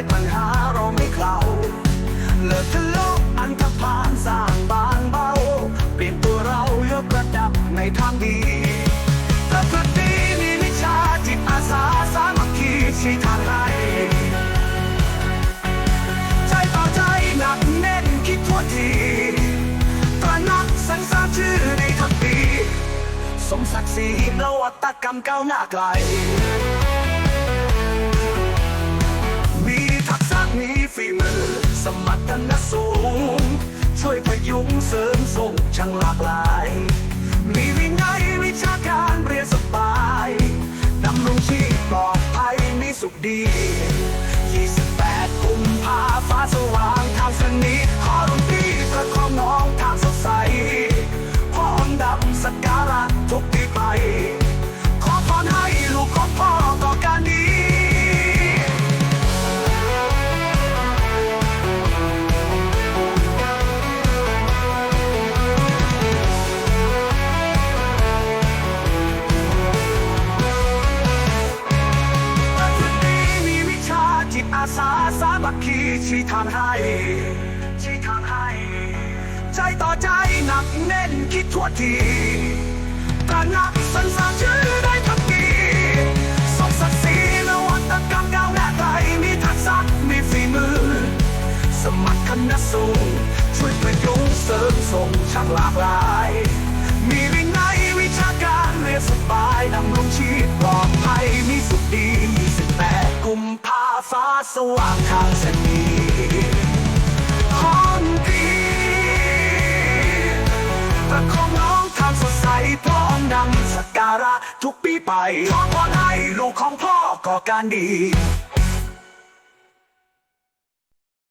ยแก้ไขปัญหาเราไม่เคลาเลิกทะเลาะอันธพาลสร้างบางเบาเปลี่ยนตัวเรายกระดับในทางดีประพฤติมีวิชาจิตอาสาสามัคคีชี้ทางให้ใจต่อใจหนักแน่นคิดทั่วทีตระหนักสรรสร้างชื่อในทักปีสมศักดิ์ศรีนวัตกรรมก้าวหน้าไกล ฝีมือ สมรรถนะสูง ช่วยพยุงเสริมส่งช่างหลากหลาย มีวินัยวิชาการเรียนสบายดำรงชีพปลอดภัยมีสุขดี 28กุมภาฟ้าสว่าง ชี้ทางให้ชี้ทางให้ ใจต่อใจหนักแน่นคิดทั่วทีตระนักสรรสางชื่อได้ทักกีสมศักดิ์ศรีนวัตกรรมก้าวหน้าไกลมีทักษะมีฝีมือ สมัครคณะสูงช่วยประยุงเสริมส่งช่างหลากหลาย สว่างทางเส้นนี้ห้องดีประคองน้องทางสดใสพร้อมนำสักการะทุกปีไปขอพรให้ลูกของพ่อก่อการดี